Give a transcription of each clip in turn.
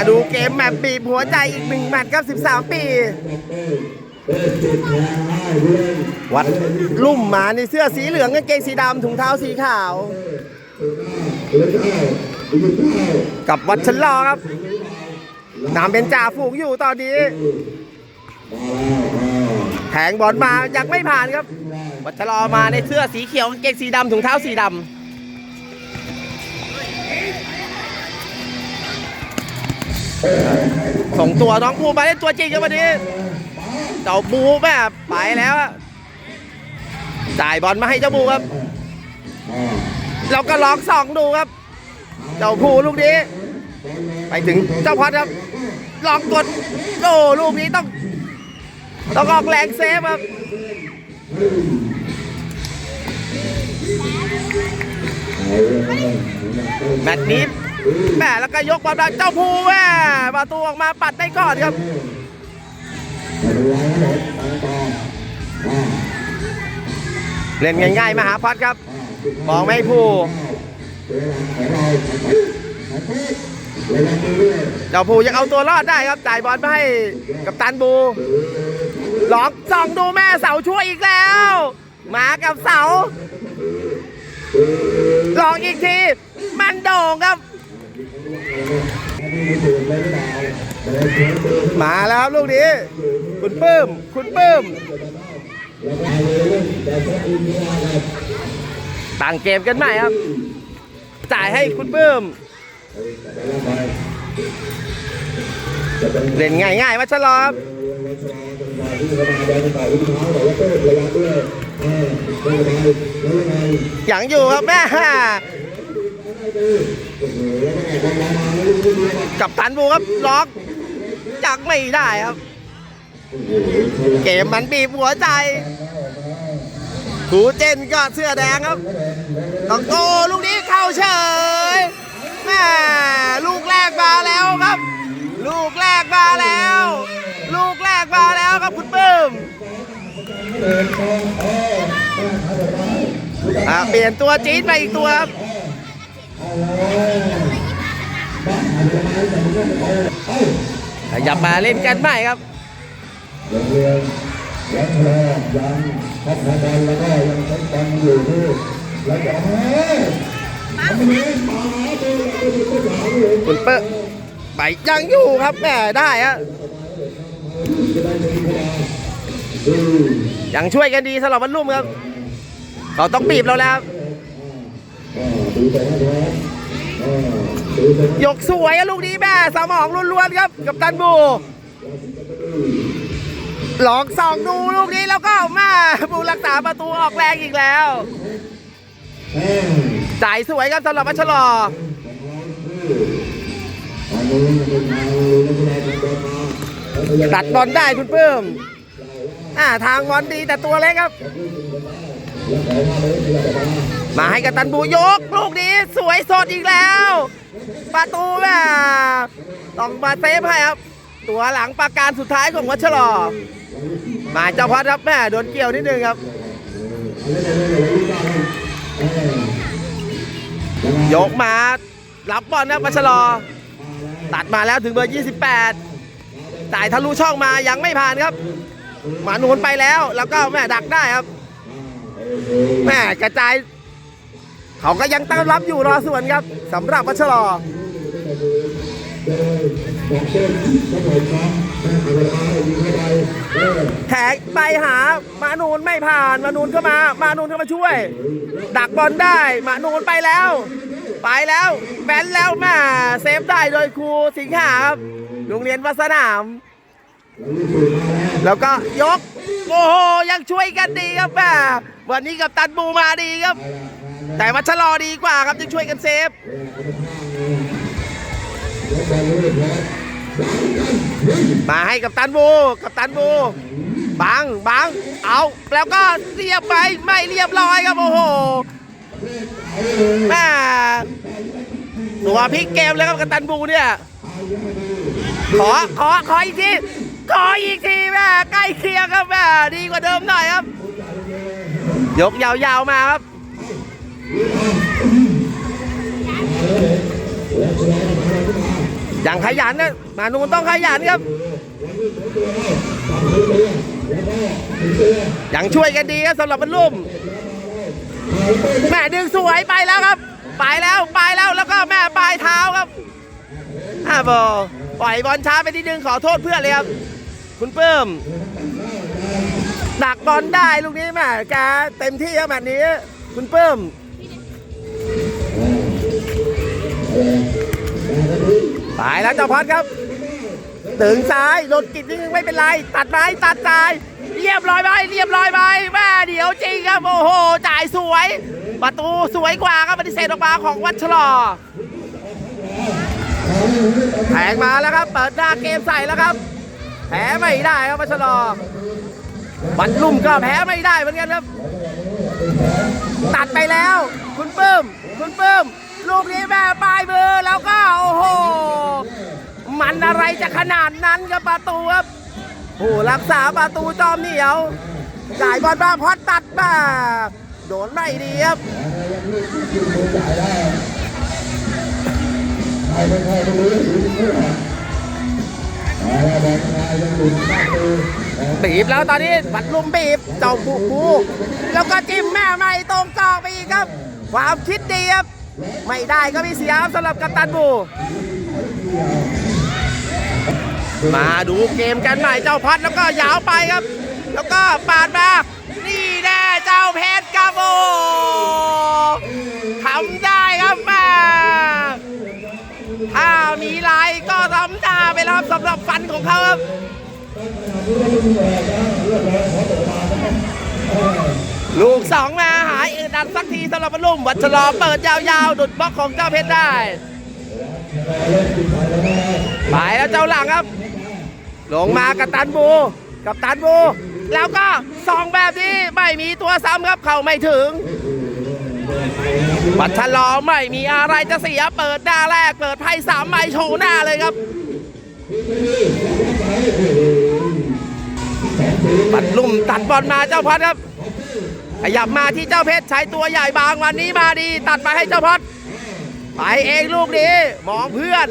มาดูเกมแมปบีบหัวใจอีกหนึ่งแมตช์ครับ 13 ปี วัดลุ่มมาในเสื้อสีเหลืองกางเกงสีดำถุงเท้าสีขาว กับวัดชะลอครับนำเป็นจ่าฝูงอยู่ตอนนี้ แทงบอลมายังไม่ผ่านครับ วัดชรอมาในเสื้อสีเขียวกางเกงสีดำถุงเท้าสีดำ ส่งตัวน้องภูมาเล่นตัวจริงครับวันนี้เจ้าบูแบบไปแล้วอะจ่ายบอลมาให้เจ้าบูครับเราก็ลองสองดูครับ เจ้าภูลูกนี้ ไปถึงเจ้าพัดครับลองกดโอ้ลูกนี้ต้อง ต้องออกแรงเซฟครับแมตช์นี้ แม่แล้วก็ยกบอลมาเจ้าภูแม่ประตูออกมาปัดได้ก่อนครับเล่นง่ายๆมาหาพัดครับมองไม่ให้เจ้าภูยังเอาตัวรอดได้ครับจ่ายบอลไปให้กับตันบูหลอกส่องดูแม่เสาช่วยอีกแล้วมากับเสาหลอกอีกที มันโด่งครับ มาแล้วครับลูกนี้ คุณเปื้มคุณเปื้มต่างเกมกันใหม่ครับ จ่ายให้คุณเปื้มเล่นง่ายๆวัชรอครับอย่างอยู่ครับแม่ กับตันบูครับล็อกจักไม่ได้ครับ เกมมันบีบหัวใจหูเจนก็เสื้อแดงครับต้องโกลูกนี้เข้าเฉยแม่ลูกแรกมาแล้วครับ ลูกแรกมาแล้ว ลูกแรกมาแล้วครับคุณปื้มอะเปลี่ยนตัวจี๊ดไปอีกตัวครับ ขยับมาเล่นกันใหม่ครับโรงเรียนยังรอยังพัฒนาบอลแล้วก็ยังใช้บอลอยู่ที่แล้วจะให้ทำนี้มาหาตัวตัวเราเลยคุณเปิ้ลไปยังอยู่ครับแม่ได้ฮะยังช่วยกันดีสำหรับบรรลุมครับเขาต้องบีบเราแล้วครับ ยกสวยอะลูกนี้แม่สมองล้วนๆครับกับตันบูลองส่องดูลูกนี้แล้วก็มาบูรักษาประตูออกแรงอีกแล้วจ่ายสวยครับสำหรับวัชรออันนี้เป็นทางนักกีฬาเป็นบอลมาตัดบอลได้คุณเพิ่มอ่าทางบอลดีแต่ตัวเล็กครับ มาให้กับตันบูยก ลูกนี้สวยสดอีกแล้ว ประตูแม่ต้องมาเซฟให้ครับ ตัวหลังประการสุดท้ายของวัชรอมาเจ้าพัดครับแม่โดนเกี่ยวนิดนึงครับ ยกมารับบอลนะวัชรอ ตัดมาแล้วถึงเบอร์ 28จ่ายทะลุช่องมายังไม่ผ่านครับหมานูนไปแล้วแล้วก็แม่ดักได้ครับ แม่กระจาย เขาก็ยังตั้งรับอยู่รอส่วนครับสำหรับวัชรอแทงไปหามานูนไม่ผ่านมานูนเข้ามา มานูนเข้ามาช่วย ดักบอลได้ มานูนไปแล้ว ไปแล้วแบนแล้วแม่เซฟได้โดยครูสิงหาครับโรงเรียนวัสนาม แล้วก็ยก โอ้โห ยังช่วยกันดีครับแม่วันนี้กับตันบูมาดีครับ แต่วัชรอดีกว่าครับยังช่วยกันเซฟมาให้กับตันบูกับตันบูบังบังเอาแล้วก็เรียบไปไม่เรียบร้อยครับโอ้โหแม่ตัวพลิกเกมเลยครับกับตันบูเนี่ยขอขอขออีกที ขออีกทีแม่ใกล้เคียงครับแม่ดีกว่าเดิมหน่อยครับ ยกยาวๆมาครับอย่างขยันนะมานูนต้องขยันครับยังช่วยกันดีครับสำหรับบรรลุมแม่ดึงสวยไปแล้วครับ ไปแล้วไปแล้วแล้วก็แม่ปลายเท้าครับอ่าบอปล่อยบอลช้าไปทีนึงขอโทษเพื่อนเลยครับ คุณเพิ่มดักบอลได้ลูกนี้แม่แกเต็มที่ครับแบบนี้ คุณเพิ่มไปแล้วเจ้าพัดครับ ถึงซ้ายโดนกิดนิดนึงไม่เป็นไร ตัดไม้ตัดซ้าย เรียบร้อยไปเรียบร้อยไปแม่เดี๋ยวจริงครับโอ้โหจ่ายสวย ประตูสวยกว่าครับปฏิเสธออกมาของวัชรอแทงมาแล้วครับ เปิดหน้าเกมใส่แล้วครับ แพ้ไม่ได้ครับวัชรอบัตรลุ่มก็แพ้ไม่ได้เหมือนกันครับ ตัดไปแล้ว คุณปื้ม คุณปื้ม ลูกนี้แม่ปลายมือแล้วก็โอ้โห มันอะไรจะขนาดนั้นครับประตูครับโอ้รักษาประตูจอมเหนียวจ่ายบอลมาพอดตัดมาโดนไม่ดีครับใครไม่ใครไม่รู้ บีบแล้วตอนนี้บัดลุมบีบเจ้าปูปูแล้วก็จิ้มแม่ไม่ตรงจอกไปอีกครับ ความคิดดีครับ ไม่ได้ก็ไม่เสียสำหรับกัปตันบูมาดูเกมกันใหม่เจ้าพัดแล้วก็ยาวไปครับ แล้วก็ปาดมา นี่แน่เจ้าเพชรครับโอ้ทำได้ำหรับฟันของเขาครับลูกสองมาหายอึดดันสักทีสำหรับลุ่มวัชรอเปิดยาวๆ ดุดบล็อกของเจ้าเพชรได้ไปแล้วเจ้าหลังครับ ลงมากับตันบูกับตันบู แล้วก็สองแบบนี้ไม่มีตัวซ้ำครับเขาไม่ถึงวัชรอไม่มีอะไรจะเสียเปิดหน้าแรกเปิดไพ่สามใบโชว์หน้าเลยครับ ปัดลุ่มตัดบอลมาเจ้าพัดครับ ขยับมาที่เจ้าเพชรใช้ตัวใหญ่บางวันนี้มาดี ตัดไปให้เจ้าพัดไปเองลูกนี้มองเพื่อน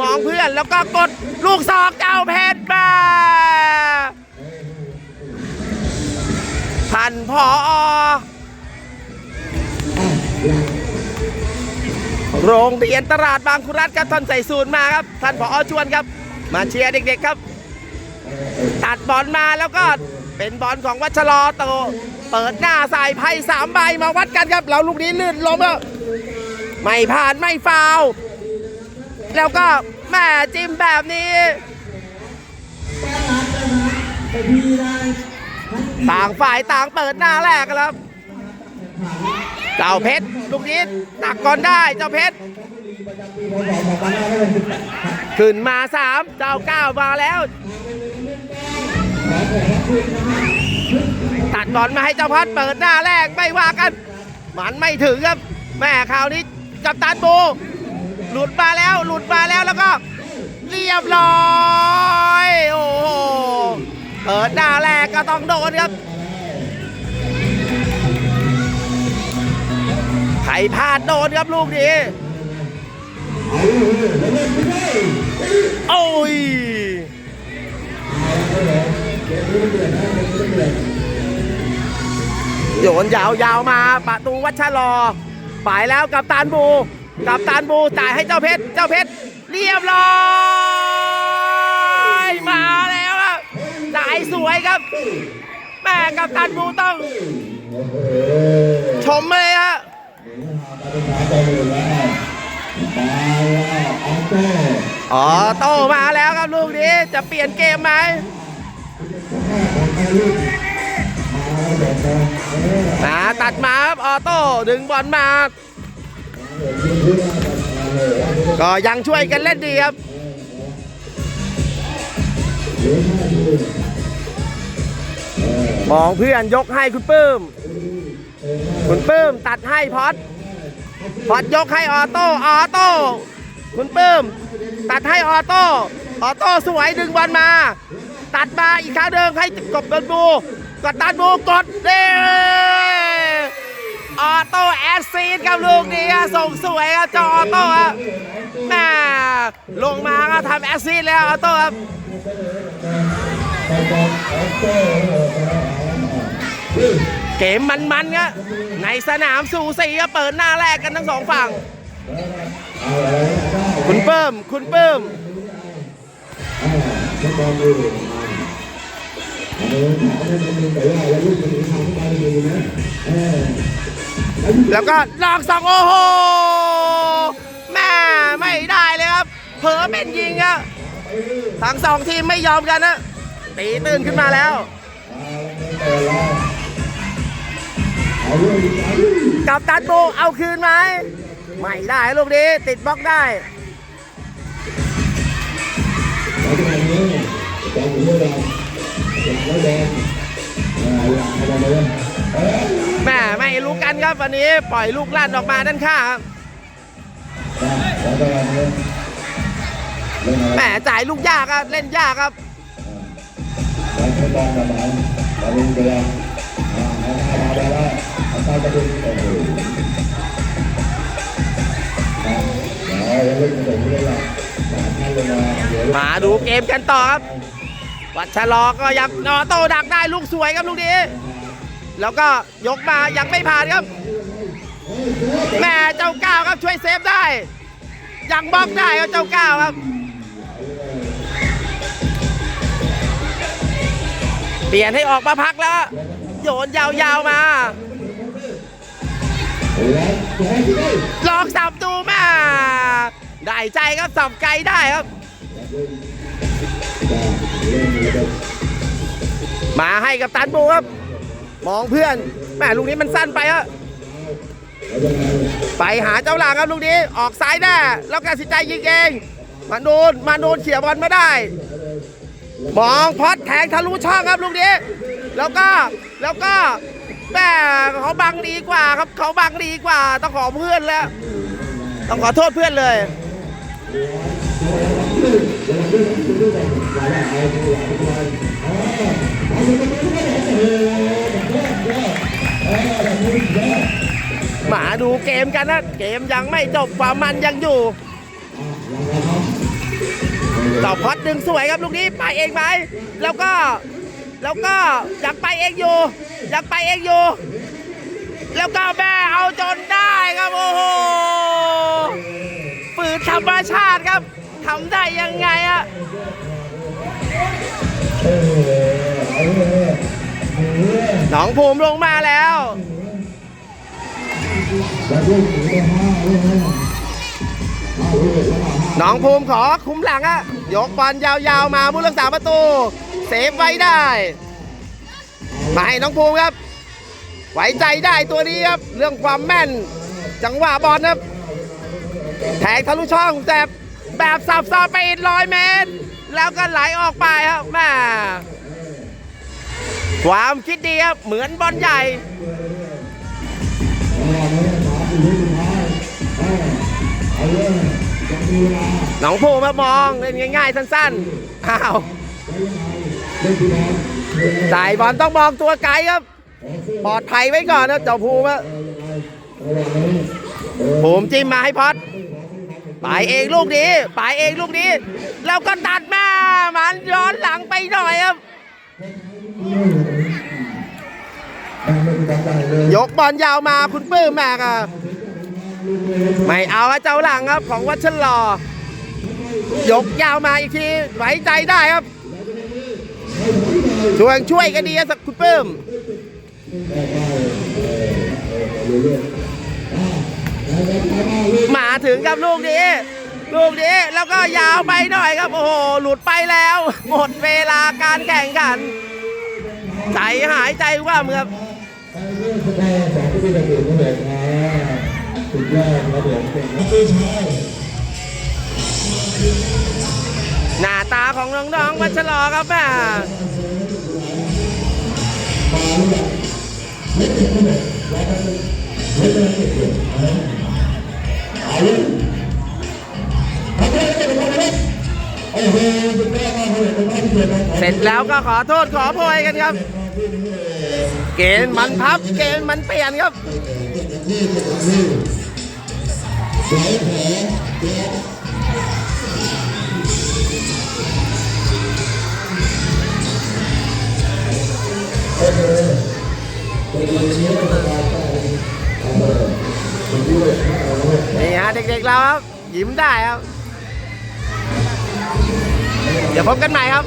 มองเพื่อนแล้วก็กดลูกศอกเจ้าเพชรมาท่านพอโรงเรียนตลาดบางคุรัตครับท่านใส่สูตรมาครับ ท่านผอชวนครับ มาเชียร์เด็กๆครับ ตัดบอลมาแล้วก็เป็นบอลของวัชรอโต เปิดหน้าใส่ไพ่สามใบมาวัดกันครับเราลูกนี้ลื่นล้มแล้วไม่ผ่านไม่ฟาวแล้วก็แม่จิ้มแบบนี้ต่างฝ่ายต่างเปิดหน้าแรกกันแล้วเจ้าเพชรลูกนี้ตักก่อนได้เจ้าเพชร ขึ้นมาสามเจ้าเก้ามาแล้ว ตัดบอลมาให้เจ้าพัดเปิดหน้าแรกไม่ว่ากันมันไม่ถึงครับ แม่คราวนี้กับตันโบหลุดมาแล้วหลุดมาแล้วแล้วก็ เรียบร้อยโอ้โหเปิดหน้าแรกก็ต้องโดนครับใครพลาดโดนครับลูกนี้ โอ้ยโยนยาวๆมาประตูวัชรอไปแล้วกับตานบู กับตานบูจ่ายให้เจ้าเพชร เจ้าเพชร เรียบร้อยมาแล้วครับจ่ายสวยครับแม่กับตานบูต้อง ชมเลยฮะ อ๋อโตมาแล้วครับลูกนี้จะเปลี่ยนเกมไหมนะตัดมาครับออโต้ดึงบอลมาก็ยังช่วยกันเล่นดีครับมองเพื่อนยกให้คุณปื้ม คุณปื้มตัดให้พอด พอดยกให้ออโต้ออโต้คุณปื้ม ตัดให้ออโต้ออโต้สวยดึงบอลมา ตัดมาอีกครั้งเดิมให้กบกันบูกดตันบูกดเด้ออโต้แอสซีดกับลูกนี้ส่งสวยครับเจาออโต้อะแม่ลงมาก็ทำแอสซิสต์แล้วออโต้ครับอลออโต้นี่ เกมมันๆครับในสนามสูสีก็เปิดหน้าแรกกันทั้งสองฝั่ง คุณเปิ้มคุณเปิ่มแล้วก็ลอกสองโอ้โหแม่ไม่ได้เลยครับ เผลอเป็นยิงครับทั้งสองทีมไม่ยอมกันนะตีตื่นขึ้นมาแล้ว กับตันโบเอาคืนไหมไม่ได้ลูกนี้ติดบล็อกได้เอาไปไหนเนี่ยจอมหัวแดงจอมหัวแดงอ่าเอาไปเลยเอ้ยแม่รู้กันครับวันนี้ปล่อยลูกลั่นออกมาด้านข้างครับเอาไปเลยเล่นอะไรแม่จ่ายลูกยากครับ เล่นยากครับเราใช้บอลกับเราเราลงไปไปไป แล้วเอาไปกระดุมโอ้โหเดี๋ยวเล่นกระดุมเลยล่ะสามท่านลงมาเดี๋ยวมาดูเกมกันต่อครับวัชรอก็ยังนอโต้ดักได้ลูกสวยครับลูกนี้ แล้วก็ยกมายังไม่ผ่านครับแม่เจ้าก้าวครับช่วยเซฟได้ ยังบล็อกได้ครับเจ้าก้าวครับ เปลี่ยนให้ออกมาพักแล้ว โยนยาวๆมา ลองสับดูมาได้ใจครับสับไกลได้ครับ มาให้กับตันบูครับ มองเพื่อนแม่ลูกนี้มันสั้นไปครับแล้วยังไปหาเจ้าหลางครับลูกนี้ออกซ้ายแน่แล้วการสิใจยิงเองมาโดนมาโดนเขี่ยบอลไม่ได้ มองพอดแทงทะลุช่องครับลูกนี้ แล้วก็แล้วก็ แม่เขาบังดีกว่าครับเขาบังดีกว่า ต้องขอเพื่อนแล้ว ต้องขอโทษเพื่อนเลยมาดูเกมกันนะ เกมยังไม่จบความมันยังอยู่ต่อพอดดึงสวยครับลูกนี้ไปเองไหมแล้วก็ แล้วก็ยากไปเองอยู่ อยากไปเองอยู่ แล้วก็แม่เอาจนได้ครับโอ้โหฝืนธรรมชาติครับทำได้ยังไงอะหนีเลยหนองภูมิลงมาแล้วแล้วลูกหนีห้าลูกห้าห้าลูกห้าห้าหนองภูมิขอคุ้มหลังอะยกบอลยาวๆมาผู้รักษาประตู เซฟไว้ได้ มาให้น้องภูมิครับ ไว้ใจได้ตัวนี้ครับ เรื่องความแม่น จังหวะบอลครับแทงทะลุช่องแต่แบบสับซอไปอีกร้อยเมตร แล้วก็ไหลออกไปครับแม่ความคิดดีครับ เหมือนบอลใหญ่เอาเลยสามสี่ลูกสุดท้อาเอาเลยจะมีเวลาหนองภูมิมามองเล่นง่ายๆสั้นๆอ้าว เล่บอลเออสายบอลต้องมองตัวไกลครับ ปลอดภัยไว้ก่อนนะเจ้าภูมิอะเอาเลยเออภูมิจิ้มมาให้พอดไปเองลูกนี้ไปเองลูกนี้แล้วก็ตัดมามันย้อนหลังไปหน่อยครับ ยกบอลยาวมาคุณปื้มแม็กอะไม่เอาเจ้าหลังครับ ของวัชรอ ยกยาวมาอีกทีไว้ใจได้ครับ ช่วยช่วยกันดีสักคุณปื้มมาถึงกับลูกนี้ลูกนี้แล้วก็ยาวไปหน่อยครับโอ้โหหลุดไปแล้ว หมดเวลาการแข่งขันใจหายใจว่าเมื่อสุดยอดครับเดี๋ยวเก่งนะ หน้าตาของน้องๆวัชรอครับแม่เสร็จแล้วก็ขอโทษขอโพยกันครับ เกณฑ์มันพับเกณฑ์มันเปลี่ยนครับ นี่ฮะเด็กๆเราครับ ยิ้มได้ครับ เดี๋ยวพบกันใหม่ครับ